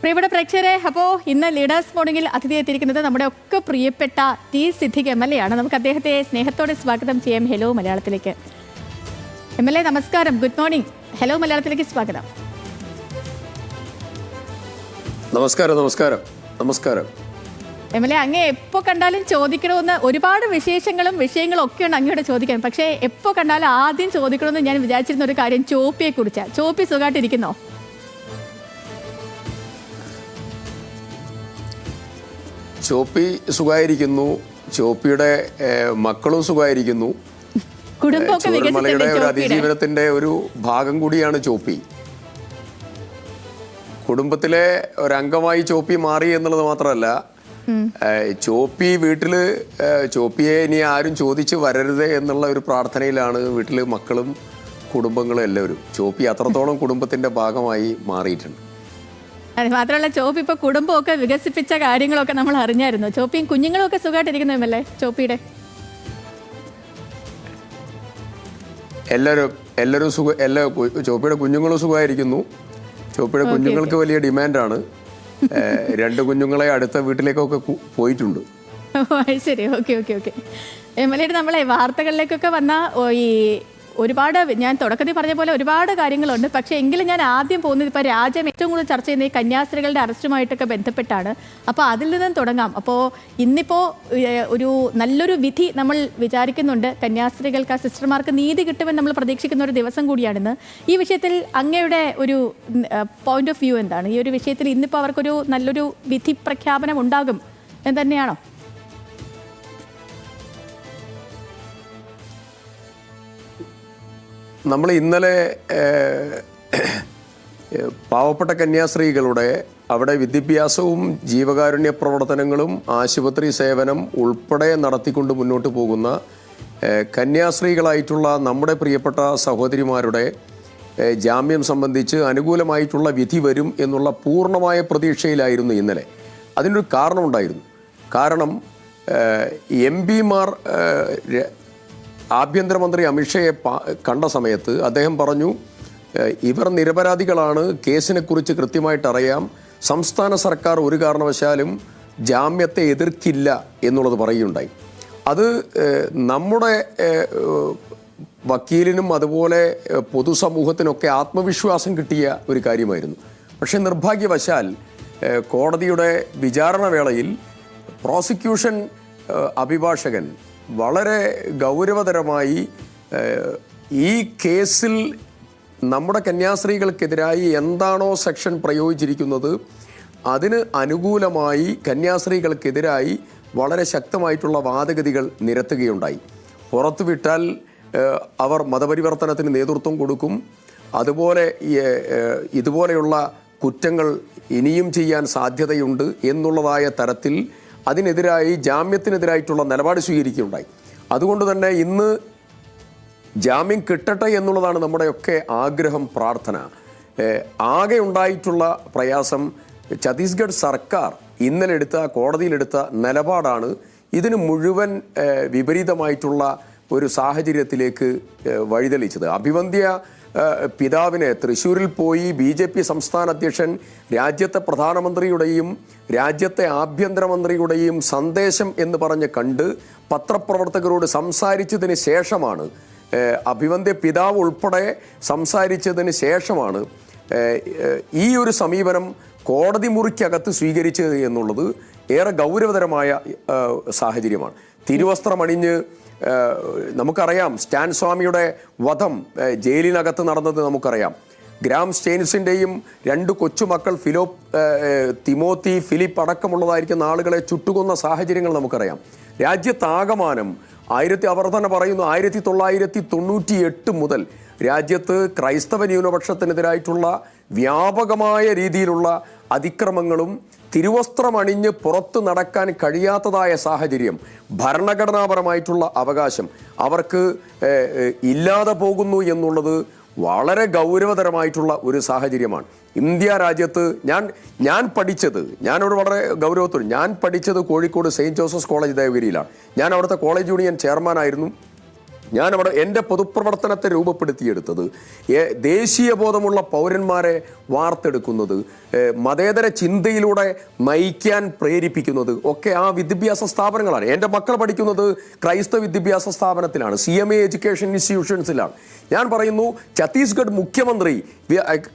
പ്രിയപ്പെട്ട പ്രേക്ഷകരെ അപ്പോൾ ഇന്ന് ലീഡേഴ്സ് മോർണിംഗിൽ അതിഥി എത്തിയിരിക്കുന്നത് നമ്മുടെ ഒക്കെ പ്രിയപ്പെട്ട T Siddique M L A ആണ്. നമുക്ക് അദ്ദേഹത്തെ സ്നേഹത്തോടെ സ്വാഗതം ചെയ്യാം ഹലോ മലയാളത്തിലേക്ക്. എം എൽ എ നമസ്കാരം. ഗുഡ് മോർണിംഗ് ഹലോ മലയാളത്തിലേക്ക് സ്വാഗതം. നമസ്കാരം നമസ്കാരം. നമസ്കാരം. എം എൽ എ അങ്ങേ എപ്പോൾ കണ്ടാലും ചോദിക്കണമെന്ന് ഒരുപാട് വിശേഷങ്ങളും വിഷയങ്ങളും ഒക്കെയുണ്ട് അങ്ങോട്ട് ചോദിക്കാൻ. പക്ഷേ എപ്പോൾ കണ്ടാലും ആദ്യം ചോദിക്കണമെന്ന് ഞാൻ വിചാരിച്ചിരുന്ന ഒരു കാര്യം ചോപ്പിയെ കുറിച്ചാണ് ചോപ്പി സുഖമായിട്ടിരിക്കുന്നോ? ചോപ്പി സുഖായിരിക്കുന്നു. ചോപ്പിയുടെ മക്കളും സുഖായിരിക്കുന്നു. ചൂരൽമലയുടെ ഒരു അതിജീവനത്തിന്റെ ഒരു ഭാഗം കൂടിയാണ് ചോപ്പി കുടുംബത്തിലെ ഒരംഗമായി ചോപ്പി മാറി എന്നുള്ളത് മാത്രമല്ല ചോപ്പി വീട്ടിൽ ചോപ്പിയെ ഇനി ആരും ചോദിച്ചു വരരുത് എന്നുള്ള ഒരു പ്രാർത്ഥനയിലാണ് വീട്ടിൽ മക്കളും കുടുംബങ്ങളും എല്ലാവരും. ചോപ്പി അത്രത്തോളം കുടുംബത്തിന്റെ ഭാഗമായി മാറിയിട്ടുണ്ട്. അത് മാത്രമല്ല ചോപ്പി ഇപ്പൊ കുടുംബമൊക്കെ വികസിപ്പിച്ച കാര്യങ്ങളൊക്കെ നമ്മൾ അറിഞ്ഞായിരുന്നു. ചോപ്പിയും കുഞ്ഞുങ്ങളും ഒക്കെ സുഖമായിട്ടിരിക്കുന്നല്ലേ ചോപ്പിയുടെ? എല്ലാവരും എല്ലാവരും സുഖ എല്ലാ ചോപ്പിയുടെ കുഞ്ഞുങ്ങളും സുഖമായിരിക്കുന്നു. ചോപ്പിയുടെ കുഞ്ഞുങ്ങൾക്ക് വലിയ ഡിമാൻഡാണ്. രണ്ട് കുഞ്ഞുങ്ങളെ അടുത്ത വീട്ടിലേക്കൊക്കെ പോയിട്ടുണ്ട്. ശരി. Okay okay okay. M L A നമ്മളെ വാർത്തകളിലേക്കൊക്കെ വന്ന ഈ ഒരുപാട് ഞാൻ തുടക്കത്തിൽ പറഞ്ഞ പോലെ ഒരുപാട് കാര്യങ്ങളുണ്ട്. പക്ഷേ എങ്കിലും ഞാൻ ആദ്യം പോകുന്നത് ഇപ്പോൾ രാജ്യം ഏറ്റവും കൂടുതൽ ചർച്ച ചെയ്യുന്ന ഈ കന്യാസ്ത്രീകളുടെ അറസ്റ്റുമായിട്ടൊക്കെ ബന്ധപ്പെട്ടാണ്. അപ്പോൾ അതിൽ നിന്നും തുടങ്ങാം. അപ്പോൾ ഇന്നിപ്പോൾ ഒരു നല്ലൊരു വിധി നമ്മൾ വിചാരിക്കുന്നുണ്ട്. കന്യാസ്ത്രീകൾക്ക് സിസ്റ്റർമാർക്ക് നീതി കിട്ടുമെന്ന് നമ്മൾ പ്രതീക്ഷിക്കുന്ന ഒരു ദിവസം കൂടിയാണിന്ന്. ഈ വിഷയത്തിൽ അങ്ങയുടെ ഒരു പോയിന്റ് ഓഫ് വ്യൂ എന്താണ്? ഈ ഒരു വിഷയത്തിൽ ഇന്നിപ്പോൾ അവർക്കൊരു നല്ലൊരു വിധി പ്രഖ്യാപനം ഉണ്ടാകും എന്ന് തന്നെയാണോ? നമ്മൾ ഇന്നലെ പാവപ്പെട്ട കന്യാസ്ത്രീകളുടെ അവിടെ വിദ്യാഭ്യാസവും ജീവകാരുണ്യ പ്രവർത്തനങ്ങളും ആശുപത്രി സേവനം ഉൾപ്പെടെ നടത്തിക്കൊണ്ട് മുന്നോട്ട് പോകുന്ന കന്യാസ്ത്രീകളായിട്ടുള്ള നമ്മുടെ പ്രിയപ്പെട്ട സഹോദരിമാരുടെ ജാമ്യം സംബന്ധിച്ച് അനുകൂലമായിട്ടുള്ള വിധി വരും എന്നുള്ള പൂർണമായ പ്രതീക്ഷയിലായിരുന്നു ഇന്നലെ. അതിനൊരു കാരണമുണ്ടായിരുന്നു. കാരണം എം പിമാർ ആഭ്യന്തരമന്ത്രി അമിത്ഷയെ കണ്ട സമയത്ത് അദ്ദേഹം പറഞ്ഞു ഇവർ നിരപരാധികളാണ്. കേസിനെക്കുറിച്ച് കൃത്യമായിട്ട് അറിയാം. സംസ്ഥാന സർക്കാർ ഒരു കാരണവശാലും ജാമ്യത്തെ എതിർക്കില്ല എന്നുള്ളത് പറയുകയുണ്ടായി. അത് നമ്മുടെ വക്കീലിനും അതുപോലെ പൊതുസമൂഹത്തിനൊക്കെ ആത്മവിശ്വാസം കിട്ടിയ ഒരു കാര്യമായിരുന്നു. പക്ഷെ നിർഭാഗ്യവശാൽ കോടതിയുടെ വിചാരണ വേളയിൽ പ്രോസിക്യൂഷൻ അഭിഭാഷകൻ വളരെ ഗൗരവതരമായി ഈ കേസിൽ നമ്മുടെ കന്യാസ്ത്രീകൾക്കെതിരായി എന്താണോ സെക്ഷൻ പ്രയോഗിച്ചിരിക്കുന്നത് അതിന് അനുകൂലമായി കന്യാസ്ത്രീകൾക്കെതിരായി വളരെ ശക്തമായിട്ടുള്ള വാദഗതികൾ നിരത്തുകയുണ്ടായി. പുറത്തുവിട്ടാൽ അവർ മതപരിവർത്തനത്തിന് നേതൃത്വം കൊടുക്കും. അതുപോലെ ഇതുപോലെയുള്ള കുറ്റങ്ങൾ ഇനിയും ചെയ്യാൻ സാധ്യതയുണ്ട് എന്നുള്ളതായ തരത്തിൽ അതിനെതിരായി ജാമ്യത്തിനെതിരായിട്ടുള്ള നിലപാട് സ്വീകരിക്കുകയുണ്ടായി. അതുകൊണ്ട് തന്നെ ഇന്ന് ജാമ്യം കിട്ടട്ടെ എന്നുള്ളതാണ് നമ്മുടെയൊക്കെ ആഗ്രഹം പ്രാർത്ഥന. ആകെ ഉണ്ടായിട്ടുള്ള പ്രയാസം ഛത്തീസ്ഗഡ് സർക്കാർ ഇന്നലെ എടുത്ത കോടതിയിലെടുത്ത നിലപാടാണ്. ഇതിന് മുഴുവൻ വിപരീതമായിട്ടുള്ള ഒരു സാഹചര്യത്തിലേക്ക് വഴിതെളിച്ചത്. അഭിവന്ധ്യ പിതാവിനെ തൃശ്ശൂരിൽ പോയി ബി ജെ പി സംസ്ഥാന അധ്യക്ഷൻ രാജ്യത്തെ പ്രധാനമന്ത്രിയുടെയും രാജ്യത്തെ ആഭ്യന്തരമന്ത്രിയുടെയും സന്ദേശം എന്ന് പറഞ്ഞ് കണ്ട് പത്രപ്രവർത്തകരോട് സംസാരിച്ചതിന് ശേഷമാണ് അഭിവന്ദ്യ പിതാവ് ഉൾപ്പെടെ സംസാരിച്ചതിന് ശേഷമാണ് ഈ ഒരു സമീപനം കോടതി മുറിക്കകത്ത് സ്വീകരിച്ചത് എന്നുള്ളത് ഏറെ ഗൗരവതരമായ സാഹചര്യമാണ്. തിരുവസ്ത്രമണിഞ്ഞ് നമുക്കറിയാം സ്റ്റാൻ സ്വാമിയുടെ വധം ജയിലിനകത്ത് നടന്നത് നമുക്കറിയാം. ഗ്രാം സ്റ്റെയിൻസിന്റെയും രണ്ട് കൊച്ചുമക്കൾ ഫിലോ തിമോത്തി ഫിലിപ്പ് അടക്കമുള്ളതായിരിക്കുന്ന ആളുകളെ ചുട്ടുകൊന്ന സാഹചര്യങ്ങൾ നമുക്കറിയാം. രാജ്യത്താകമാനം ആയിരത്തി അവർ തന്നെ പറയുന്നു ആയിരത്തി തൊള്ളായിരത്തി തൊണ്ണൂറ്റി എട്ട് മുതൽ രാജ്യത്ത് ക്രൈസ്തവ ന്യൂനപക്ഷത്തിനെതിരായിട്ടുള്ള വ്യാപകമായ രീതിയിലുള്ള അതിക്രമങ്ങളും തിരുവസ്ത്രമണിഞ്ഞ് പുറത്ത് നടക്കാൻ കഴിയാത്തതായ സാഹചര്യം ഭരണഘടനാപരമായിട്ടുള്ള അവകാശം അവർക്ക് ഇല്ലാതെ പോകുന്നു എന്നുള്ളത് വളരെ ഗൗരവതരമായിട്ടുള്ള ഒരു സാഹചര്യമാണ്. ഇന്ത്യ രാജ്യത്ത് ഞാൻ ഞാൻ പഠിച്ചത് ഞാനവിടെ വളരെ ഗൗരവത്തോടെ ഞാൻ പഠിച്ചത് കോഴിക്കോട് സെയിന്റ് ജോസഫ്സ് കോളേജ് ദേവഗിരിയിലാണ്. ഞാൻ അവിടുത്തെ കോളേജ് യൂണിയൻ ചെയർമാനായിരുന്നു. ഞാനവിടെ എന്റെ പൊതുപ്രവർത്തനത്തെ രൂപപ്പെടുത്തിയെടുത്തത് ദേശീയ ബോധമുള്ള പൗരന്മാരെ വാർത്തെടുക്കുന്നത് മതേതര ചിന്തയിലൂടെ നയിക്കാൻ പ്രേരിപ്പിക്കുന്നത് ഒക്കെ ആ വിദ്യാഭ്യാസ സ്ഥാപനങ്ങളാണ്. എന്റെ മക്കൾ പഠിക്കുന്നത് ക്രൈസ്തവ വിദ്യാഭ്യാസ സ്ഥാപനത്തിലാണ് സി എം എ എഡ്യൂക്കേഷൻ ഇൻസ്റ്റിറ്റ്യൂഷൻസിലാണ്. ഞാൻ പറയുന്നു ഛത്തീസ്ഗഡ് മുഖ്യമന്ത്രി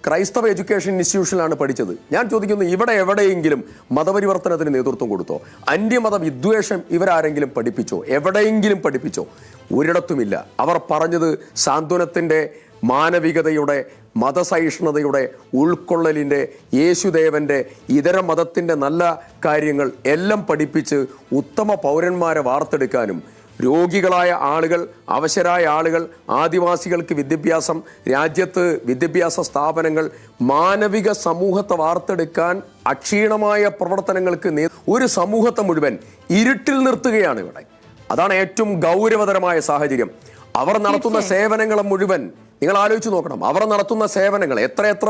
ക്രൈസ്തവ എഡ്യൂക്കേഷൻ ഇൻസ്റ്റിറ്റ്യൂഷനിലാണ് പഠിച്ചത്. ഞാൻ ചോദിക്കുന്നു ഇവിടെ എവിടെയെങ്കിലും മതപരിവർത്തനത്തിന് നേതൃത്വം കൊടുത്തോ? അന്യമത വിദ്വേഷം ഇവരാരെങ്കിലും പഠിപ്പിച്ചോ? എവിടെയെങ്കിലും പഠിപ്പിച്ചോ? ഒരിടത്തുമില്ല. അവർ പറഞ്ഞത് സാന്ത്വനത്തിന്റെ മാനവികതയുടെ മതസഹിഷ്ണുതയുടെ ഉൾക്കൊള്ളലിന്റെ യേശുദേവന്റെ ഇതര മതത്തിന്റെ നല്ല കാര്യങ്ങൾ എല്ലാം പഠിപ്പിച്ച് ഉത്തമ പൗരന്മാരെ വാർത്തെടുക്കാനും രോഗികളായ ആളുകൾ അവശരായ ആളുകൾ ആദിവാസികൾക്ക് വിദ്യാഭ്യാസം രാജ്യത്ത് വിദ്യാഭ്യാസ സ്ഥാപനങ്ങൾ മാനവിക സമൂഹത്തെ വാർത്തെടുക്കാൻ അക്ഷീണമായ പ്രവർത്തനങ്ങൾക്ക് ഒരു സമൂഹത്തെ മുഴുവൻ ഇരുട്ടിൽ നിർത്തുകയാണ് ഇവിടെ. അതാണ് ഏറ്റവും ഗൗരവതരമായ സാഹചര്യം. അവർ നടത്തുന്ന സേവനങ്ങൾ മുഴുവൻ നിങ്ങൾ ആലോചിച്ച് നോക്കണം. അവർ നടത്തുന്ന സേവനങ്ങൾ എത്രയെത്ര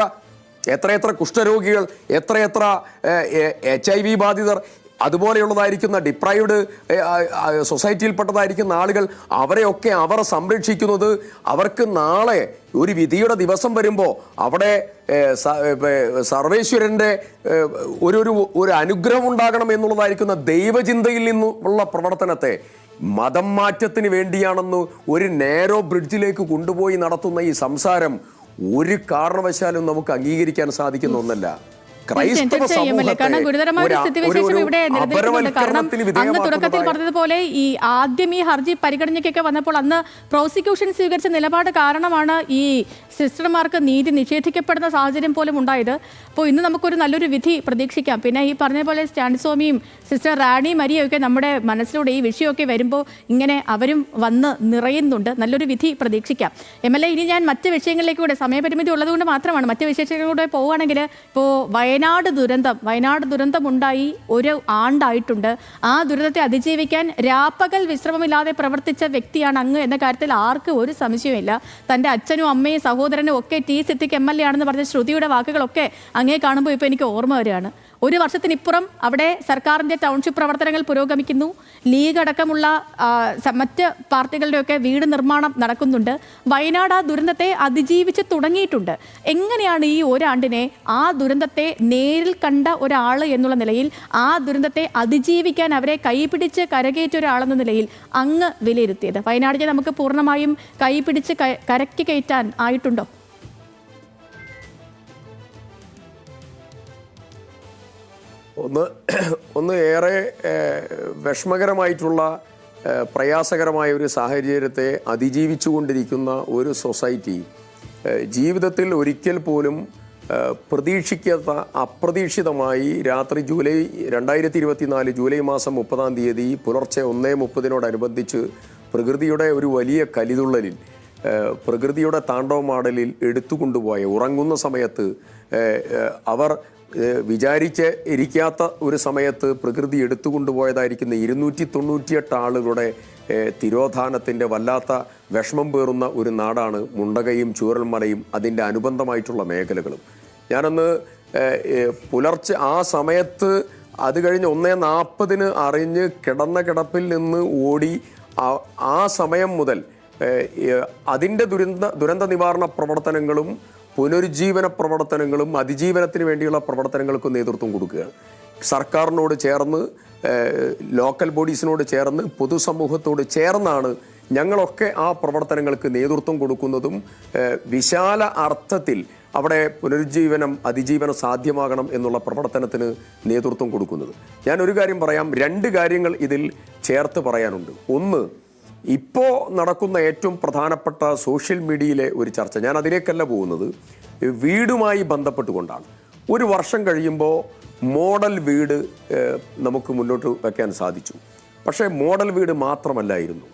എത്രയെത്ര കുഷ്ഠരോഗികൾ എത്രയെത്ര എച്ച് ഐ വി ബാധിതർ അതുപോലെയുള്ളതായിരിക്കുന്ന ഡിപ്രൈവ്ഡ് സൊസൈറ്റിയിൽപ്പെട്ടതായിരിക്കുന്ന ആളുകൾ അവരെയൊക്കെ അവർ സംരക്ഷിക്കുന്നത് അവർക്ക് നാളെ ഒരു വിധിയുടെ ദിവസം വരുമ്പോൾ അവിടെ സർവേശ്വരന്റെ ഒരു ഒരു അനുഗ്രഹം ഉണ്ടാകണം എന്നുള്ളതായിരിക്കുന്ന ദൈവചിന്തയിൽ നിന്നുള്ള പ്രവർത്തനത്തെ മതം മാറ്റത്തിന് വേണ്ടിയാണെന്ന് ഒരു നേരോ ബ്രിഡ്ജിലേക്ക് കൊണ്ടുപോയി നടത്തുന്ന ഈ സംസാരം ഒരു കാരണവശാലും നമുക്ക് അംഗീകരിക്കാൻ സാധിക്കുന്ന ഒന്നല്ല. ക്രൈസ്തവ സമൂഹത്തെ തുടക്കത്തിൽ പറഞ്ഞതുപോലെ ഈ ആദ്യം ഈ ഹർജി പരിഗണനയ്ക്കൊക്കെ വന്നപ്പോൾ അന്ന് പ്രോസിക്യൂഷൻ സ്വീകരിച്ച നിലപാട് കാരണമാണ് ഈ സിസ്റ്റർമാർക്ക് നീതി നിഷേധിക്കപ്പെടുന്ന സാഹചര്യം പോലും ഉണ്ടായത്. അപ്പോൾ ഇന്ന് നമുക്കൊരു നല്ലൊരു വിധി പ്രതീക്ഷിക്കാം. പിന്നെ ഈ പറഞ്ഞ പോലെ സ്റ്റാൻസ്വാമിയും സിസ്റ്റർ റാണി മരിയൊക്കെ നമ്മുടെ മനസ്സിലൂടെ ഈ വിഷയമൊക്കെ വരുമ്പോൾ ഇങ്ങനെ അവരും വന്ന് നിറയുന്നുണ്ട്. നല്ലൊരു വിധി പ്രതീക്ഷിക്കാം. എം എൽ എ ഇനി ഞാൻ മറ്റ് വിഷയങ്ങളിലേക്ക് കൂടെ സമയപരിമിതി ഉള്ളതുകൊണ്ട് മാത്രമാണ്. മറ്റ് വിശേഷങ്ങളിലൂടെ പോവുകയാണെങ്കിൽ ഇപ്പോൾ വയനാട് ദുരന്തം വയനാട് ദുരന്തം ഉണ്ടായി ഒരു ആണ്ടായിട്ടുണ്ട്. ആ ദുരന്തത്തെ അതിജീവിക്കാൻ രാപ്പകൽ വിശ്രമമില്ലാതെ പ്രവർത്തിച്ച വ്യക്തിയാണ് അങ്ങ് എന്ന കാര്യത്തിൽ ആർക്കും ഒരു സംശയമില്ല തന്റെ അച്ഛനും അമ്മയും സഹോദരനും ഒക്കെ T Siddique M L A ആണെന്ന് പറഞ്ഞ ശ്രുതിയുടെ വാക്കുകളൊക്കെ അങ്ങേ കാണുമ്പോൾ ഇപ്പോൾ എനിക്ക് ഓർമ്മ വരികയാണ്. ഒരു വർഷത്തിനിപ്പുറം അവിടെ സർക്കാരിന്റെ ടൗൺഷിപ്പ് പ്രവർത്തനങ്ങൾ പുരോഗമിക്കുന്നു. ലീഗ് അടക്കമുള്ള മറ്റ് പാർട്ടികളുടെയൊക്കെ വീട് നിർമ്മാണം നടക്കുന്നുണ്ട്. വയനാട് ആ ദുരന്തത്തെ അതിജീവിച്ച് തുടങ്ങിയിട്ടുണ്ട്. എങ്ങനെയാണ് ഈ ഒരാണ്ടിനെ ആ ദുരന്തത്തെ നേരിൽ കണ്ട ഒരാൾ എന്നുള്ള നിലയിൽ ആ ദുരന്തത്തെ അതിജീവിക്കാൻ അവരെ കൈപിടിച്ച് കരകയറ്റ ഒരാളെന്ന നിലയിൽ അങ്ങ് വിലയിരുത്തിയത്? വയനാടിനെ നമുക്ക് പൂർണമായും കൈപിടിച്ച് കരയ്ക്ക് കയറ്റാൻ ആയിട്ടുണ്ടോ? ഒന്ന് ഒന്ന് ഏറെ വിഷമകരമായിട്ടുള്ള പ്രയാസകരമായ ഒരു സാഹചര്യത്തെ അതിജീവിച്ചുകൊണ്ടിരിക്കുന്ന ഒരു സൊസൈറ്റി ജീവിതത്തിൽ ഒരിക്കൽ പോലും പ്രതീക്ഷിക്കാത്ത അപ്രതീക്ഷിതമായി രാത്രി ജൂലൈ രണ്ടായിരത്തി ഇരുപത്തിനാല് ജൂലൈ മാസം മുപ്പതാം തീയതി പുലർച്ചെ ഒന്നേ മുപ്പതിനോടനുബന്ധിച്ച് പ്രകൃതിയുടെ ഒരു വലിയ കലിതുള്ളലിൽ പ്രകൃതിയുടെ താണ്ഡവമാടലിൽ എടുത്തുകൊണ്ടുപോയ ഉറങ്ങുന്ന സമയത്ത് അവർ വിചാരിച്ച് ഇരിക്കാത്ത ഒരു സമയത്ത് പ്രകൃതി എടുത്തുകൊണ്ടുപോയതായിരിക്കുന്ന ഇരുന്നൂറ്റി തൊണ്ണൂറ്റിയെട്ട് ആളുകളുടെ തിരോധാനത്തിന്റെ വല്ലാത്ത വിഷമം പേറുന്ന ഒരു നാടാണ് മുണ്ടകയും ചൂരൽമലയും അതിന്റെ അനുബന്ധമായിട്ടുള്ള മേഖലകളും. ഞാനന്ന് പുലർച്ചെ ആ സമയത്ത് അത് കഴിഞ്ഞ് ഒന്നേ നാൽപ്പതിന് അറിഞ്ഞ് കിടന്ന കിടപ്പിൽ നിന്ന് ഓടി ആ- സമയം മുതൽ അതിന്റെ ദുരന്ത ദുരന്ത നിവാരണ പ്രവർത്തനങ്ങളും പുനരുജ്ജീവന പ്രവർത്തനങ്ങളും അതിജീവനത്തിന് വേണ്ടിയുള്ള പ്രവർത്തനങ്ങൾക്കും നേതൃത്വം കൊടുക്കുകയാണ് സർക്കാരിനോട് ചേർന്ന് ലോക്കൽ ബോഡീസിനോട് ചേർന്ന് പൊതുസമൂഹത്തോട് ചേർന്നാണ് ഞങ്ങളൊക്കെ ആ പ്രവർത്തനങ്ങൾക്ക് നേതൃത്വം കൊടുക്കുന്നതും വിശാല അർത്ഥത്തിൽ അവിടെ പുനരുജ്ജീവനം അതിജീവനം സാധ്യമാകണം എന്നുള്ള പ്രവർത്തനത്തിന് നേതൃത്വം കൊടുക്കുന്നത്. ഞാൻ ഒരു കാര്യം പറയാം രണ്ട് കാര്യങ്ങൾ ഇതിൽ ചേർത്ത് പറയാനുണ്ട്. ഒന്ന് ഇപ്പോൾ നടക്കുന്ന ഏറ്റവും പ്രധാനപ്പെട്ട സോഷ്യൽ മീഡിയയിലെ ഒരു ചർച്ച. ഞാൻ അതിലേക്കല്ല പോകുന്നത്. വീടുമായി ബന്ധപ്പെട്ടുകൊണ്ടാണ്. ഒരു വർഷം കഴിയുമ്പോൾ മോഡൽ വീട് നമുക്ക് മുന്നോട്ട് വയ്ക്കാൻ സാധിച്ചു. പക്ഷേ മോഡൽ വീട് മാത്രമല്ലായിരുന്നു.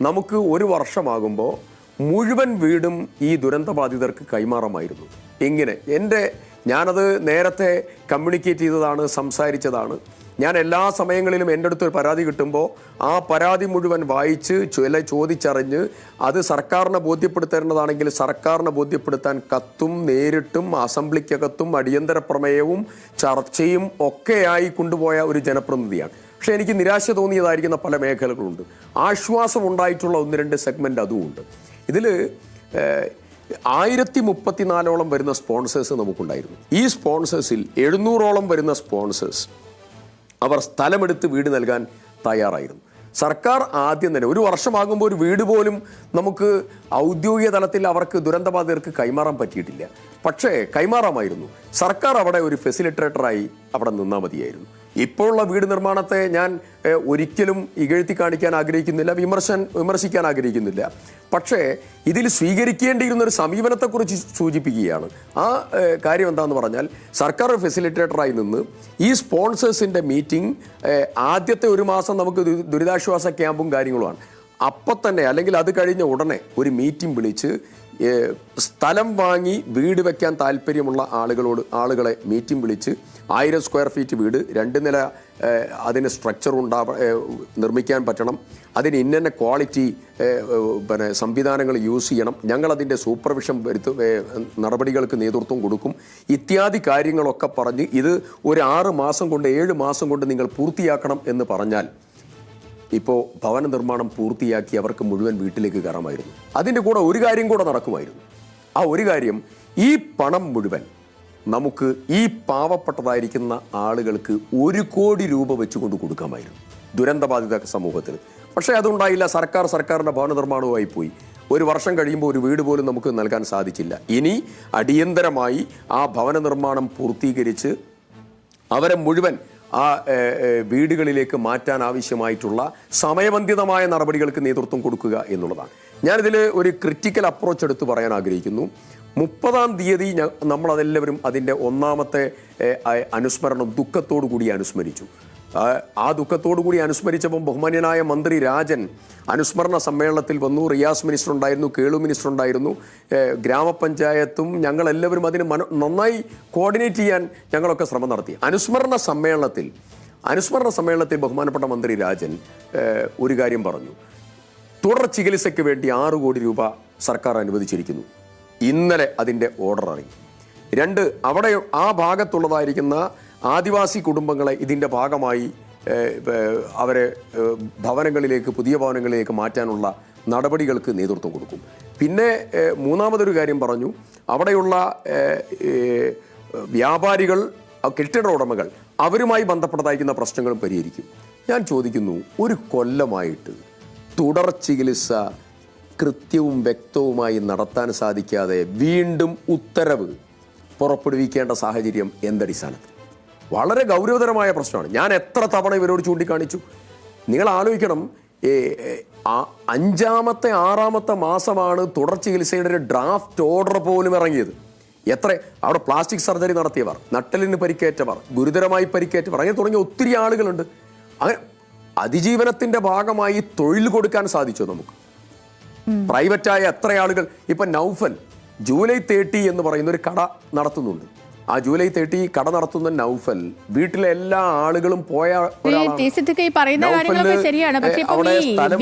നമുക്ക് ഒരു വർഷമാകുമ്പോൾ മുഴുവൻ വീടും ഈ ദുരന്തബാധിതർക്ക് കൈമാറമായിരുന്നു. എങ്ങനെ? എന്റെ ഞാനത് നേരത്തെ കമ്മ്യൂണിക്കേറ്റ് ചെയ്തതാണ് സംസാരിച്ചതാണ്. ഞാൻ എല്ലാ സമയങ്ങളിലും എന്റെ അടുത്ത് ഒരു പരാതി കിട്ടുമ്പോൾ ആ പരാതി മുഴുവൻ വായിച്ച് ചില ചോദിച്ചറിഞ്ഞ് അത് സർക്കാരിനെ ബോധ്യപ്പെടുത്തേണ്ടതാണെങ്കിൽ സർക്കാരിനെ ബോധ്യപ്പെടുത്താൻ കത്തും നേരിട്ടും അസംബ്ലിക്കകത്തും അടിയന്തര പ്രമേയവും ചർച്ചയും ഒക്കെയായി കൊണ്ടുപോയ ഒരു ജനപ്രതിനിധിയാണ്. പക്ഷേ എനിക്ക് നിരാശ തോന്നിയതായിരിക്കുന്ന പല മേഖലകളുണ്ട്. ആശ്വാസം ഉണ്ടായിട്ടുള്ള ഒന്ന് രണ്ട് സെഗ്മെന്റ് അതുമുണ്ട്. ഇതിൽ ആയിരത്തി മുപ്പത്തിനാലോളം വരുന്ന സ്പോൺസേഴ്സ് നമുക്കുണ്ടായിരുന്നു. ഈ സ്പോൺസേഴ്സിൽ എഴുന്നൂറോളം വരുന്ന സ്പോൺസേഴ്സ് അവർ സ്ഥലമെടുത്ത് വീട് നൽകാൻ തയ്യാറായിരുന്നു. സർക്കാർ ആദ്യം തന്നെ ഒരു വർഷമാകുമ്പോൾ ഒരു വീട് പോലും നമുക്ക് ഔദ്യോഗിക തലത്തിൽ അവർക്ക് ദുരന്തബാധിതർക്ക് കൈമാറാൻ പറ്റിയിട്ടില്ല. പക്ഷേ കൈമാറാമായിരുന്നു. സർക്കാർ അവിടെ ഒരു ഫെസിലിറ്റേറ്ററായി അവിടെ നിന്നാൽ മതിയായിരുന്നു. ഇപ്പോഴുള്ള വീട് നിർമ്മാണത്തെ ഞാൻ ഒരിക്കലും ഇകഴ്ത്തി കാണിക്കാൻ ആഗ്രഹിക്കുന്നില്ല വിമർശൻ വിമർശിക്കാൻ ആഗ്രഹിക്കുന്നില്ല. പക്ഷേ ഇതിൽ സ്വീകരിക്കേണ്ടിയിരുന്ന ഒരു സമീപനത്തെക്കുറിച്ച് സൂചിപ്പിക്കുകയാണ്. ആ കാര്യം എന്താണെന്ന് പറഞ്ഞാൽ സർക്കാർ ഫെസിലിറ്റേറ്ററായി നിന്ന് ഈ സ്പോൺസേഴ്സിന്റെ മീറ്റിംഗ് ആദ്യത്തെ ഒരു മാസം നമുക്ക് ദുരിതാശ്വാസ ക്യാമ്പും കാര്യങ്ങളുമാണ്. അപ്പം തന്നെ അല്ലെങ്കിൽ അത് കഴിഞ്ഞ ഉടനെ ഒരു മീറ്റിംഗ് വിളിച്ച് സ്ഥലം വാങ്ങി വീട് വെക്കാൻ താല്പര്യമുള്ള ആളുകളോട് ആളുകളെ മീറ്റിംഗ് വിളിച്ച് ആയിരം സ്ക്വയർ ഫീറ്റ് വീട് രണ്ട് നില അതിന് സ്ട്രക്ചർ ഉണ്ടാവ നിർമ്മിക്കാൻ പറ്റണം. അതിന് ഇന്ന ക്വാളിറ്റി പിന്നെ സംവിധാനങ്ങൾ യൂസ് ചെയ്യണം. ഞങ്ങൾ അതിന്റെ സൂപ്പർവിഷൻ വരുത്തു നടപടികൾക്ക് നേതൃത്വം കൊടുക്കും. ഇത്യാദി കാര്യങ്ങളൊക്കെ പറഞ്ഞ് ഇത് ഒരു ആറ് മാസം കൊണ്ട് ഏഴ് മാസം കൊണ്ട് നിങ്ങൾ പൂർത്തിയാക്കണം എന്ന് പറഞ്ഞാൽ ഇപ്പോൾ ഭവന നിർമ്മാണം പൂർത്തിയാക്കി അവർക്ക് മുഴുവൻ വീട്ടിലേക്ക് കയറാമായിരുന്നു. അതിന്റെ കൂടെ ഒരു കാര്യം കൂടെ നടക്കുമായിരുന്നു. ആ ഒരു കാര്യം ഈ പണം മുഴുവൻ നമുക്ക് ഈ പാവപ്പെട്ടതായിരിക്കുന്ന ആളുകൾക്ക് ഒരു കോടി രൂപ വെച്ചുകൊണ്ട് കൊടുക്കാമായിരുന്നു. ദുരന്തബാധിത സമൂഹത്തിന് പക്ഷേ അതുണ്ടായില്ല സർക്കാർ സർക്കാരിന്റെ ഭവന നിർമ്മാണവുമായി പോയി. ഒരു വർഷം കഴിയുമ്പോൾ ഒരു വീട് പോലും നമുക്ക് നൽകാൻ സാധിച്ചില്ല. ഇനി അടിയന്തരമായി ആ ഭവന നിർമ്മാണം പൂർത്തീകരിച്ച് അവരെ മുഴുവൻ ആ വീടുകളിലേക്ക് മാറ്റാൻ ആവശ്യമായിട്ടുള്ള സമയബന്ധിതമായ നടപടികൾക്ക് നേതൃത്വം കൊടുക്കുക എന്നുള്ളതാണ്. ഞാനിതിൽ ഒരു ക്രിറ്റിക്കൽ അപ്രോച്ച് എടുത്ത് പറയാൻ ആഗ്രഹിക്കുന്നു. മുപ്പതാം തീയതി നമ്മളതെല്ലാവരും അതിന്റെ ഒന്നാമത്തെ അനുസ്മരണം ദുഃഖത്തോടു കൂടി അനുസ്മരിച്ചു. ആ, ദുഃഖത്തോടു കൂടി അനുസ്മരിച്ചപ്പം ബഹുമാന്യനായ മന്ത്രി രാജൻ അനുസ്മരണ സമ്മേളനത്തിൽ വന്നു. റിയാസ് മിനിസ്റ്റർ ഉണ്ടായിരുന്നു കേളു മിനിസ്റ്റർ ഉണ്ടായിരുന്നു ഗ്രാമപഞ്ചായത്തും ഞങ്ങളെല്ലാവരും അതിന് നന്നായി കോർഡിനേറ്റ് ചെയ്യാൻ ഞങ്ങളൊക്കെ ശ്രമം നടത്തി. അനുസ്മരണ സമ്മേളനത്തിൽ അനുസ്മരണ സമ്മേളനത്തിൽ ബഹുമാനപ്പെട്ട മന്ത്രി രാജൻ ഒരു കാര്യം പറഞ്ഞു. തുടർ ചികിത്സയ്ക്ക് വേണ്ടി ആറ് കോടി രൂപ സർക്കാർ അനുവദിച്ചിരിക്കുന്നു. ഇന്നലെ അതിന്റെ ഓർഡർ ഇറങ്ങി. രണ്ട് അവിടെ ആ ഭാഗത്തുള്ളതായിരിക്കുന്ന ആദിവാസി കുടുംബങ്ങളെ ഇതിന്റെ ഭാഗമായി അവരെ ഭവനങ്ങളിലേക്ക് പുതിയ ഭവനങ്ങളിലേക്ക് മാറ്റാനുള്ള നടപടികൾക്ക് നേതൃത്വം കൊടുക്കും. പിന്നെ മൂന്നാമതൊരു കാര്യം പറഞ്ഞു. അവിടെയുള്ള വ്യാപാരികൾ കെട്ടിട ഉടമകൾ അവരുമായി ബന്ധപ്പെട്ടതായിരിക്കുന്ന പ്രശ്നങ്ങളും പരിഹരിക്കും. ഞാൻ ചോദിക്കുന്നു ഒരു കൊല്ലമായിട്ട് തുടർ ചികിത്സ കൃത്യവും വ്യക്തവുമായി നടത്താൻ സാധിക്കാതെ വീണ്ടും ഉത്തരവ് പുറപ്പെടുവിക്കേണ്ട സാഹചര്യം എന്തടിസ്ഥാനത്തിൽ വളരെ ഗൗരവതരമായ പ്രശ്നമാണ്. ഞാൻ എത്ര തവണ ഇവരോട് ചൂണ്ടിക്കാണിച്ചു. നിങ്ങൾ ആലോചിക്കണം അഞ്ചാമത്തെ ആറാമത്തെ മാസമാണ് തുടർ ചികിത്സയുടെ ഒരു ഡ്രാഫ്റ്റ് ഓർഡർ പോലും ഇറങ്ങിയത്. എത്ര അവിടെ പ്ലാസ്റ്റിക് സർജറി നടത്തിയവർ നട്ടലിന് പരിക്കേറ്റവർ ഗുരുതരമായി പരിക്കേറ്റവർ അങ്ങനെ തുടങ്ങിയ ഒത്തിരി ആളുകളുണ്ട്. അങ്ങനെ അതിജീവനത്തിന്റെ ഭാഗമായി തൊഴിൽ കൊടുക്കാൻ സാധിച്ചു നമുക്ക്? പ്രൈവറ്റായ എത്ര ആളുകൾ ഇപ്പൊ നൗഫൽ ജൂലൈ തേർട്ടി എന്ന് പറയുന്ന ഒരു കട നടത്തുന്നുണ്ട്. ആ ജൂലൈ തേർട്ടി കട നടത്തുന്ന നൗഫൽ. വീട്ടിലെ എല്ലാ ആളുകളും പോയ പറയുന്ന കാര്യങ്ങളൊക്കെ ശരിയാണ്. പക്ഷെ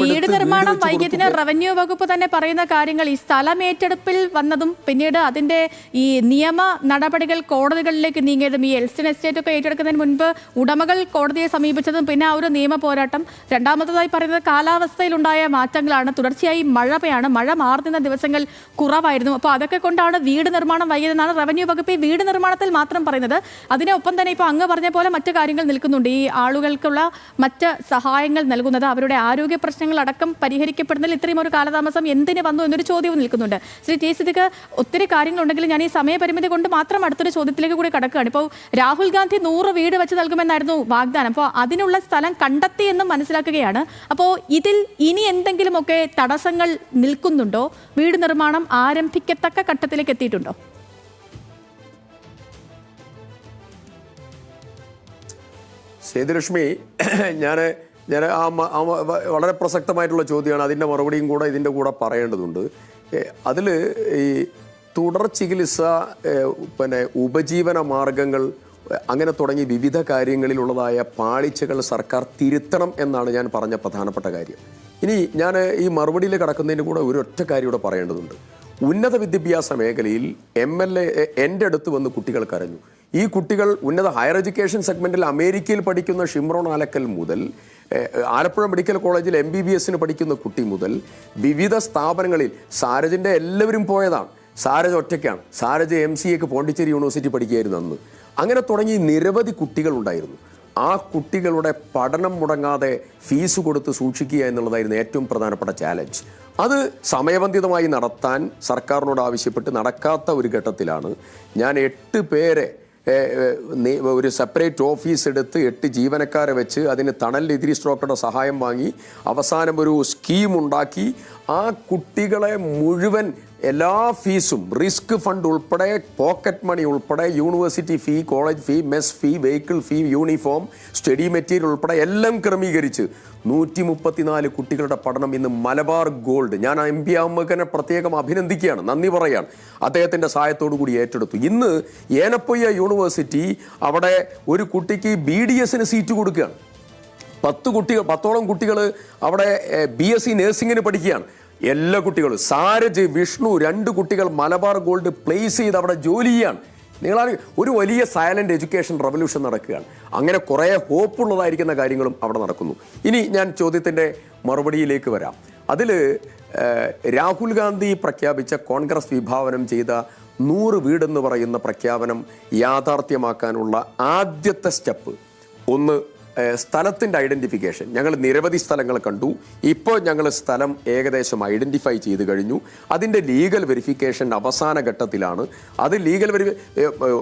വീട് നിർമ്മാണം വൈകിയതിന് റവന്യൂ വകുപ്പ് തന്നെ പറയുന്ന കാര്യങ്ങൾ ഈ സ്ഥലം ഏറ്റെടുപ്പിൽ വന്നതും പിന്നീട് അതിന്റെ ഈ നിയമ നടപടികൾ കോടതികളിലേക്ക് നീങ്ങിയതും ഈ എൽസ്റ്റൺ എസ്റ്റേറ്റ് ഒക്കെ ഏറ്റെടുക്കുന്നതിന് മുൻപ് ഉടമകൾ കോടതിയെ സമീപിച്ചതും പിന്നെ ആ ഒരു നിയമ പോരാട്ടം. രണ്ടാമത്തതായി പറയുന്നത് കാലാവസ്ഥയിലുണ്ടായ മാറ്റങ്ങളാണ്. തുടർച്ചയായി മഴയാണ്. മഴ മാറുന്ന ദിവസങ്ങൾ കുറവായിരുന്നു. അപ്പോൾ അതൊക്കെ കൊണ്ടാണ് വീട് നിർമ്മാണം വൈകിയതെന്നാണ് റവന്യൂ വകുപ്പ് ഈ വീട് നിർമ്മാണത്തിൽ മാത്രം പറയുന്നത് അതിനൊപ്പം തന്നെ ഇപ്പോൾ അങ്ങ് പറഞ്ഞ പോലെ മറ്റു കാര്യങ്ങൾ നിൽക്കുന്നുണ്ട്. ഈ ആളുകൾക്കുള്ള മറ്റ് സഹായങ്ങൾ നൽകുന്നത് അവരുടെ ആരോഗ്യ പ്രശ്നങ്ങൾ അടക്കം പരിഹരിക്കപ്പെടുന്നതിൽ ഇത്രയും ഒരു കാലതാമസം എന്തിന് വന്നു എന്നൊരു ചോദ്യവും നിൽക്കുന്നുണ്ട്. ശ്രീ ടി സിദ്ദിഖ് ഒത്തിരി കാര്യങ്ങളുണ്ടെങ്കിൽ ഞാൻ ഈ സമയപരിമിതി കൊണ്ട് മാത്രം അടുത്തൊരു ചോദ്യത്തിലേക്ക് കൂടി കടക്കുകയാണ്. ഇപ്പോൾ രാഹുൽ ഗാന്ധി നൂറ് വീട് വെച്ച് നൽകുമെന്നായിരുന്നു വാഗ്ദാനം. അപ്പോൾ അതിനുള്ള സ്ഥലം കണ്ടെത്തി എന്നും മനസ്സിലാക്കുകയാണ്. അപ്പോൾ ഇതിൽ ഇനി എന്തെങ്കിലുമൊക്കെ തടസ്സങ്ങൾ നിൽക്കുന്നുണ്ടോ? വീട് നിർമ്മാണം ആരംഭിക്കത്തക്ക ഘട്ടത്തിലേക്ക് എത്തിയിട്ടുണ്ടോ? സേതുലക്ഷ്മി ഞാൻ ഞാൻ ആ വളരെ പ്രസക്തമായിട്ടുള്ള ചോദ്യമാണ്. അതിന്റെ മറുപടിയും കൂടെ ഇതിന്റെ കൂടെ പറയേണ്ടതുണ്ട്. അതിൽ ഈ തുടർ ചികിത്സ പിന്നെ ഉപജീവന മാർഗങ്ങൾ അങ്ങനെ തുടങ്ങി വിവിധ കാര്യങ്ങളിലുള്ളതായ പാളിച്ചകൾ സർക്കാർ തിരുത്തണം എന്നാണ് ഞാൻ പറഞ്ഞ പ്രധാനപ്പെട്ട കാര്യം. ഇനി ഞാൻ ഈ മറുപടിയിൽ കിടക്കുന്നതിന്റെ കൂടെ ഒരു ഒറ്റ കാര്യം കൂടെ പറയേണ്ടതുണ്ട്. ഉന്നത വിദ്യാഭ്യാസ മേഖലയിൽ എം എൽ എ എന്റെ അടുത്ത് വന്ന് കുട്ടികൾ കരഞ്ഞു. ഈ കുട്ടികൾ ഉന്നത ഹയർ എഡ്യൂക്കേഷൻ സെഗ്മെന്റിൽ അമേരിക്കയിൽ പഠിക്കുന്ന ഷിംറോൺ ആലക്കൽ മുതൽ ആലപ്പുഴ മെഡിക്കൽ കോളേജിൽ എം ബി ബി എസിന് പഠിക്കുന്ന കുട്ടി മുതൽ വിവിധ സ്ഥാപനങ്ങളിൽ സാരജിന്റെ എല്ലാവരും പോയതാണ്. സാരജ് ഒറ്റയ്ക്കാണ്. സാരജ് എം സി എക്ക് പോണ്ടിച്ചേരി യൂണിവേഴ്സിറ്റി പഠിക്കുകയായിരുന്നു അന്ന്. അങ്ങനെ തുടങ്ങി നിരവധി കുട്ടികൾ ഉണ്ടായിരുന്നു. ആ കുട്ടികളുടെ പഠനം മുടങ്ങാതെ ഫീസ് കൊടുത്ത് സൂക്ഷിക്കുക എന്നുള്ളതായിരുന്നു ഏറ്റവും പ്രധാനപ്പെട്ട ചാലഞ്ച് അത് സമയബന്ധിതമായി നടത്താൻ സർക്കാരിനോട് ആവശ്യപ്പെട്ട് നടക്കാത്ത ഒരു ഘട്ടത്തിലാണ് ഞാൻ എട്ട് പേരെ ഒരു സെപ്പറേറ്റ് ഓഫീസ് എടുത്ത് എട്ട് ജീവനക്കാരെ വെച്ച് അതിന് തണൽ എതിരി സ്ട്രോക്കറുടെ സഹായം വാങ്ങി അവസാനം ഒരു സ്കീം ഉണ്ടാക്കി ആ കുട്ടികളെ മുഴുവൻ എല്ലാ ഫീസും റിസ്ക് ഫണ്ട് ഉൾപ്പെടെ പോക്കറ്റ് മണി ഉൾപ്പെടെ university fee college fee mess fee vehicle fee uniform study material ഉൾപ്പെടെ എല്ലാം ക്രമീകരിച്ച് നൂറ്റി മുപ്പത്തിനാല് കുട്ടികളുടെ പഠനം ഇന്ന് മലബാർ ഗോൾഡ്. ഞാൻ എം പി അമ്മക്കനെ പ്രത്യേകം അഭിനന്ദിക്കുകയാണ്. നന്ദി പറയാണ്. അദ്ദേഹത്തിന്റെ സഹായത്തോടു കൂടി ഏറ്റെടുത്തു. ഇന്ന് ഏനപ്പൊയ്യ യൂണിവേഴ്സിറ്റി അവിടെ ഒരു കുട്ടിക്ക് ബി ഡി എസിന് സീറ്റ് കൊടുക്കുകയാണ്. പത്ത് കുട്ടികൾ പത്തോളം കുട്ടികൾ അവിടെ ബി എസ് സി നേഴ്സിങ്ങിന് പഠിക്കുകയാണ്. എല്ലാ കുട്ടികളും. സാരജ് വിഷ്ണു രണ്ട് കുട്ടികൾ മലബാർ ഗോൾഡ് പ്ലേസ് ചെയ്ത് അവിടെ ജോലി ചെയ്യാണ്. നിങ്ങളാണ് ഒരു വലിയ സൈലന്റ് എഡ്യൂക്കേഷൻ റവല്യൂഷൻ നടക്കുകയാണ്. അങ്ങനെ കുറേ ഹോപ്പുള്ളതായിരിക്കുന്ന കാര്യങ്ങളും അവിടെ നടക്കുന്നു. ഇനി ഞാൻ ചോദ്യത്തിന്റെ മറുപടിയിലേക്ക് വരാം. അതിൽ രാഹുൽ ഗാന്ധി പ്രഖ്യാപിച്ച കോൺഗ്രസ് വിഭാവനം ചെയ്ത നൂറ് വീടെന്ന് പറയുന്ന പ്രഖ്യാപനം യാഥാർത്ഥ്യമാക്കാനുള്ള ആദ്യത്തെ സ്റ്റെപ്പ്. ഒന്ന് സ്ഥലത്തിന്റെ ഐഡന്റിഫിക്കേഷൻ ഞങ്ങൾ നിരവധി സ്ഥലങ്ങൾ കണ്ടു. ഇപ്പോൾ ഞങ്ങൾ സ്ഥലം ഏകദേശം ഐഡന്റിഫൈ ചെയ്ത് കഴിഞ്ഞു. അതിന്റെ ലീഗൽ വെരിഫിക്കേഷൻ അവസാന ഘട്ടത്തിലാണ്. അത് ലീഗൽ വെരി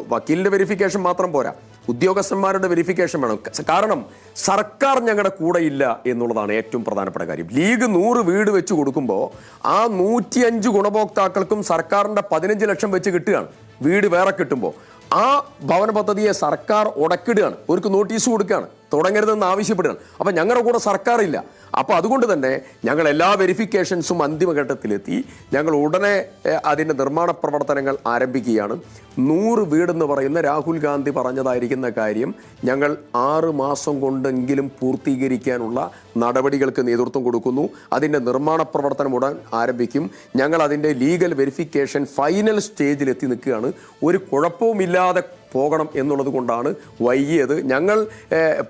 വക്കീലിന്റെ വെരിഫിക്കേഷൻ മാത്രം പോരാ. ഉദ്യോഗസ്ഥന്മാരുടെ വെരിഫിക്കേഷൻ വേണം. കാരണം സർക്കാർ ഞങ്ങളുടെ കൂടെ ഇല്ല എന്നുള്ളതാണ് ഏറ്റവും പ്രധാനപ്പെട്ട കാര്യം. ലീഗ് നൂറ് വീട് വെച്ച് കൊടുക്കുമ്പോൾ ആ നൂറ്റിയഞ്ച് ഗുണഭോക്താക്കൾക്കും സർക്കാരിന്റെ പതിനഞ്ച് ലക്ഷം വെച്ച് കിട്ടുകയാണ്. വീട് വേറെ കിട്ടുമ്പോൾ. ആ ഭവന പദ്ധതിയെ സർക്കാർ ഉടക്കിടുകയാണ്. ഒരുക്ക് നോട്ടീസ് കൊടുക്കുകയാണ്. തുടങ്ങരുതെന്ന് ആവശ്യപ്പെടുകയാണ് അപ്പം ഞങ്ങളുടെ കൂടെ സർക്കാർ ഇല്ല അപ്പോൾ അതുകൊണ്ട് തന്നെ ഞങ്ങൾ എല്ലാ വെരിഫിക്കേഷൻസും അന്തിമഘട്ടത്തിലെത്തി. ഞങ്ങൾ ഉടനെ അതിന്റെ നിർമ്മാണ പ്രവർത്തനങ്ങൾ ആരംഭിക്കുകയാണ്. നൂറ് വീടെന്ന് പറയുന്ന രാഹുൽ ഗാന്ധി പറഞ്ഞതായിരിക്കുന്ന കാര്യം ഞങ്ങൾ ആറ് മാസം കൊണ്ടെങ്കിലും പൂർത്തീകരിക്കാനുള്ള നടപടികൾക്ക് നേതൃത്വം കൊടുക്കുന്നു. അതിന്റെ നിർമ്മാണ പ്രവർത്തനം ഉടൻ ആരംഭിക്കും. ഞങ്ങൾ അതിന്റെ ലീഗൽ വെരിഫിക്കേഷൻ ഫൈനൽ സ്റ്റേജിലെത്തി നിൽക്കുകയാണ്. ഒരു കുഴപ്പവുമില്ലാതെ പോകണം എന്നുള്ളത് കൊണ്ടാണ് വൈകിയത്. ഞങ്ങൾ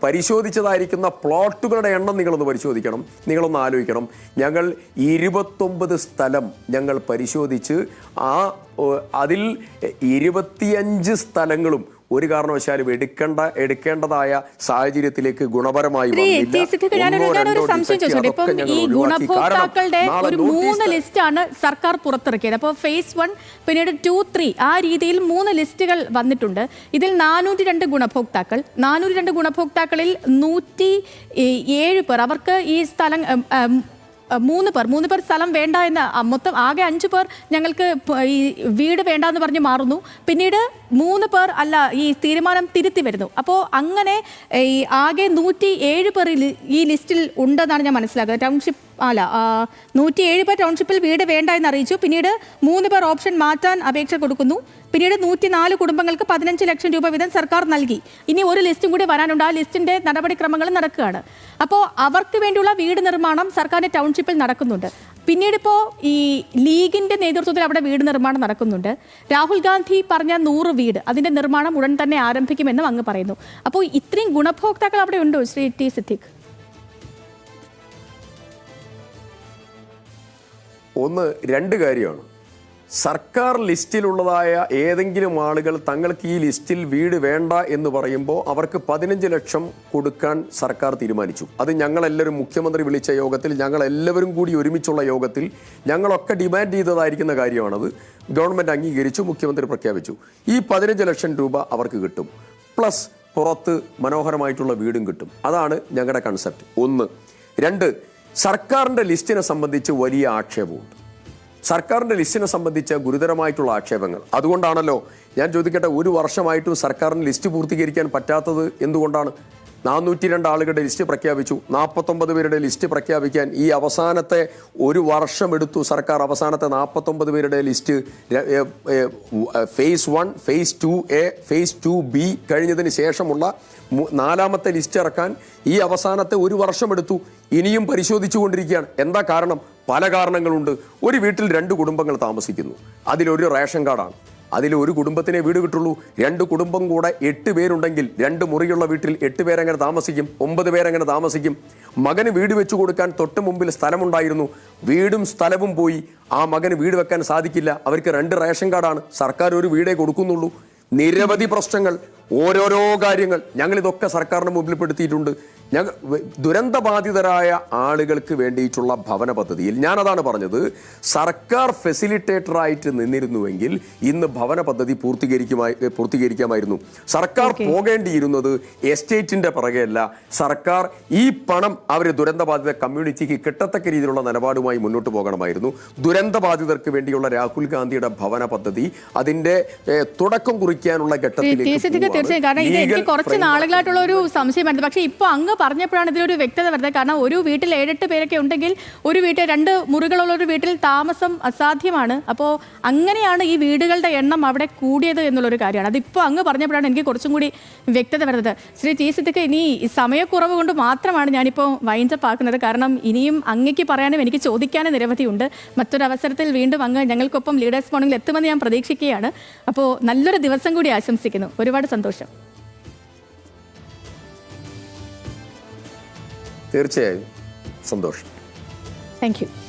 പരിശോധിച്ചതായിരിക്കുന്ന പ്ലോട്ടുകളുടെ എണ്ണം നിങ്ങളൊന്ന് പരിശോധിക്കണം. നിങ്ങളൊന്ന് ആലോചിക്കണം. ഞങ്ങൾ ഇരുപത്തൊമ്പത് സ്ഥലം ഞങ്ങൾ പരിശോധിച്ച് ആ അതിൽ ഇരുപത്തിയഞ്ച് സ്ഥലങ്ങളും ഒരു കാരണവശാലും എടുക്കേണ്ട എടുക്കേണ്ടതായ സാഹചര്യത്തിലേക്ക് ഗുണപരമായി. ഗുണഭോക്താക്കളുടെ ഒരു മൂന്ന് ലിസ്റ്റാണ് സർക്കാർ പുറത്തിറക്കിയത്. അപ്പോൾ ഫേസ് വൺ പിന്നീട് ടു ത്രീ ആ രീതിയിൽ മൂന്ന് ലിസ്റ്റുകൾ വന്നിട്ടുണ്ട്. ഇതിൽ നാനൂറ്റി രണ്ട് ഗുണഭോക്താക്കൾ. നാനൂറ്റി രണ്ട് ഗുണഭോക്താക്കളിൽ നൂറ്റി ഏഴ് പേർ. അവർക്ക് ഈ സ്ഥലം മൂന്ന് പേർ മൂന്ന് പേർ സ്ഥലം വേണ്ട എന്ന് മൊത്തം ആകെ അഞ്ച് പേർ ഞങ്ങൾക്ക് ഈ വീട് വേണ്ട എന്ന് പറഞ്ഞ് മാറുന്നു. പിന്നീട് മൂന്ന് പേർ അല്ല ഈ തീരുമാനം തിരുത്തി വരുന്നു. അപ്പോൾ അങ്ങനെ ഈ ആകെ നൂറ്റി ഏഴ് പേർ ഈ ലിസ്റ്റിൽ ഉണ്ടെന്നാണ് ഞാൻ മനസ്സിലാക്കുന്നത്. ടൗൺഷിപ്പ് അല്ല നൂറ്റി ഏഴ് പേർ ടൗൺഷിപ്പിൽ വീട് വേണ്ട എന്ന് അറിയിച്ചു. പിന്നീട് മൂന്ന് പേർ ഓപ്ഷൻ മാറ്റാൻ അപേക്ഷ കൊടുക്കുന്നു. പിന്നീട് നൂറ്റി നാല് കുടുംബങ്ങൾക്ക് പതിനഞ്ച് ലക്ഷം രൂപ വീതം സർക്കാർ നൽകി. ഇനി ഒരു ലിസ്റ്റും കൂടി വരാനുണ്ട്. ആ ലിസ്റ്റിന്റെ നടപടിക്രമങ്ങൾ നടക്കുകയാണ്. അപ്പോൾ അവർക്ക് വേണ്ടിയുള്ള വീട് നിർമ്മാണം സർക്കാരിന്റെ ടൗൺഷിപ്പിൽ നടക്കുന്നുണ്ട്. പിന്നീട് ഇപ്പോൾ ഈ ലീഗിന്റെ നേതൃത്വത്തിൽ അവിടെ വീട് നിർമ്മാണം നടക്കുന്നുണ്ട്. രാഹുൽ ഗാന്ധി പറഞ്ഞ നൂറ് വീട് അതിന്റെ നിർമ്മാണം ഉടൻ തന്നെ ആരംഭിക്കുമെന്നും അങ്ങ് പറയുന്നു. അപ്പോൾ ഇത്രയും ഗുണഭോക്താക്കൾ അവിടെ ഉണ്ടോ ശ്രീ ടി സിദ്ദിഖ്? ഒന്ന് രണ്ട് കാര്യമാണ്. സർക്കാർ ലിസ്റ്റിലുള്ളതായ ഏതെങ്കിലും ആളുകൾ തങ്ങൾക്ക് ഈ ലിസ്റ്റിൽ വീട് വേണ്ട എന്ന് പറയുമ്പോൾ അവർക്ക് പതിനഞ്ച് ലക്ഷം കൊടുക്കാൻ സർക്കാർ തീരുമാനിച്ചു. അത് ഞങ്ങളെല്ലാവരും മുഖ്യമന്ത്രി വിളിച്ച യോഗത്തിൽ ഞങ്ങളെല്ലാവരും കൂടി ഒരുമിച്ചുള്ള യോഗത്തിൽ ഞങ്ങളൊക്കെ ഡിമാൻഡ് ചെയ്തതായിരിക്കുന്ന കാര്യമാണത്. ഗവൺമെന്റ് അംഗീകരിച്ചു മുഖ്യമന്ത്രി പ്രഖ്യാപിച്ചു. ഈ പതിനഞ്ച് ലക്ഷം രൂപ അവർക്ക് കിട്ടും. പ്ലസ് പുറത്ത് മനോഹരമായിട്ടുള്ള വീടും കിട്ടും. അതാണ് ഞങ്ങളുടെ കൺസെപ്റ്റ് ഒന്ന്. രണ്ട് സർക്കാരിന്റെ ലിസ്റ്റിനെ സംബന്ധിച്ച് വലിയ ആക്ഷേപമുണ്ട്. സർക്കാരിന്റെ ലിസ്റ്റിനെ സംബന്ധിച്ച് ഗുരുതരമായിട്ടുള്ള ആക്ഷേപങ്ങൾ. അതുകൊണ്ടാണല്ലോ ഞാൻ ചോദിക്കട്ടെ ഒരു വർഷമായിട്ടും സർക്കാരിന് ലിസ്റ്റ് പൂർത്തീകരിക്കാൻ പറ്റാത്തത് എന്തുകൊണ്ടാണ്? നാനൂറ്റി രണ്ട് ആളുകളുടെ ലിസ്റ്റ് പ്രഖ്യാപിച്ചു. നാൽപ്പത്തൊമ്പത് പേരുടെ ലിസ്റ്റ് പ്രഖ്യാപിക്കാൻ ഈ അവസാനത്തെ ഒരു വർഷം എടുത്തു സർക്കാർ. അവസാനത്തെ നാൽപ്പത്തൊമ്പത് പേരുടെ list phase one phase two A phase two B കഴിഞ്ഞതിന് ശേഷമുള്ള നാലാമത്തെ ലിസ്റ്റ് ഇറക്കാൻ ഈ അവസാനത്തെ ഒരു വർഷം എടുത്തു ഇനിയും പരിശോധിച്ചു കൊണ്ടിരിക്കുകയാണ് എന്താ കാരണം? പല കാരണങ്ങളുണ്ട്. ഒരു വീട്ടിൽ രണ്ട് കുടുംബങ്ങൾ താമസിക്കുന്നു. അതിലൊരു റേഷൻ കാർഡാണ്. അതിൽ ഒരു കുടുംബത്തിനെ വീട് കിട്ടുള്ളൂ. രണ്ട് കുടുംബം കൂടെ എട്ട് പേരുണ്ടെങ്കിൽ രണ്ട് മുറിയുള്ള വീട്ടിൽ എട്ട് പേരെങ്ങനെ താമസിക്കും ഒമ്പത് പേരെങ്ങനെ താമസിക്കും. മകന് വീട് വെച്ചു കൊടുക്കാൻ തൊട്ട് മുമ്പിൽ സ്ഥലമുണ്ടായിരുന്നു. വീടും സ്ഥലവും പോയി. ആ മകന് വീട് വെക്കാൻ സാധിക്കില്ല. അവർക്ക് രണ്ട് റേഷൻ കാർഡാണ്. സർക്കാർ ഒരു വീടേ കൊടുക്കുന്നുള്ളൂ. നിരവധി പ്രശ്നങ്ങൾ ഓരോരോ കാര്യങ്ങൾ. ഞങ്ങളിതൊക്കെ സർക്കാരിന് മുമ്പിൽപ്പെടുത്തിയിട്ടുണ്ട് ഞങ്ങൾ ദുരന്തബാധിതരായ ആളുകൾക്ക് വേണ്ടിയിട്ടുള്ള ഭവന പദ്ധതിയിൽ ഞാനതാണ് പറഞ്ഞത് സർക്കാർ ഫെസിലിറ്റേറ്ററായിട്ട് നിന്നിരുന്നുവെങ്കിൽ ഇന്ന് ഭവന പദ്ധതി പൂർത്തീകരിക്കുമായി പൂർത്തീകരിക്കാമായിരുന്നു. സർക്കാർ പോകേണ്ടിയിരുന്നത് എസ്റ്റേറ്റിന്റെ പിറകെയല്ല. സർക്കാർ ഈ പണം അവർ ദുരന്തബാധിത കമ്മ്യൂണിറ്റിക്ക് കിട്ടത്തക്ക രീതിയിലുള്ള നിലപാടുമായി മുന്നോട്ട് പോകണമായിരുന്നു. ദുരന്തബാധിതർക്ക് വേണ്ടിയുള്ള രാഹുൽ ഗാന്ധിയുടെ ഭവന പദ്ധതി അതിന്റെ തുടക്കം കുറിക്കാനുള്ള ഘട്ടത്തിലേക്ക് തീർച്ചയായും. കാരണം ഇത് എനിക്ക് കുറച്ച് നാളുകളായിട്ടുള്ള ഒരു സംശയമായിരുന്നു. പക്ഷേ ഇപ്പോൾ അങ്ങ് പറഞ്ഞപ്പോഴാണ് ഇതിലൊരു വ്യക്തത വരുന്നത്. കാരണം ഒരു വീട്ടിൽ ഏഴെട്ട് പേരൊക്കെ ഉണ്ടെങ്കിൽ ഒരു വീട്ടിൽ രണ്ട് മുറികളുള്ള ഒരു വീട്ടിൽ താമസം അസാധ്യമാണ്. അപ്പോൾ അങ്ങനെയാണ് ഈ വീടുകളുടെ എണ്ണം അവിടെ കൂടിയത് എന്നുള്ളൊരു കാര്യമാണ്. അതിപ്പോൾ അങ്ങ് പറഞ്ഞപ്പോഴാണ് എനിക്ക് കുറച്ചും കൂടി വ്യക്തത വരുന്നത്. ശ്രീ ടി ഇനി സമയക്കുറവ് കൊണ്ട് മാത്രമാണ് ഞാനിപ്പോൾ വൈൻഡപ്പ് ആക്കുന്നത്. കാരണം ഇനിയും അങ്ങയ്ക്ക് പറയാനും എനിക്ക് ചോദിക്കാനും നിരവധിയുണ്ട്. മറ്റൊരു അവസരത്തിൽ വീണ്ടും അങ്ങ് ഞങ്ങൾക്കൊപ്പം ലീഡേഴ്സ് മോർണിംഗിൽ എത്തുമെന്ന് ഞാൻ പ്രതീക്ഷിക്കുകയാണ്. അപ്പോൾ നല്ലൊരു ദിവസം കൂടി ആശംസിക്കുന്നു. ഒരുപാട് സന്തോഷം. തീർച്ചയായും. സന്തോഷം. Thank you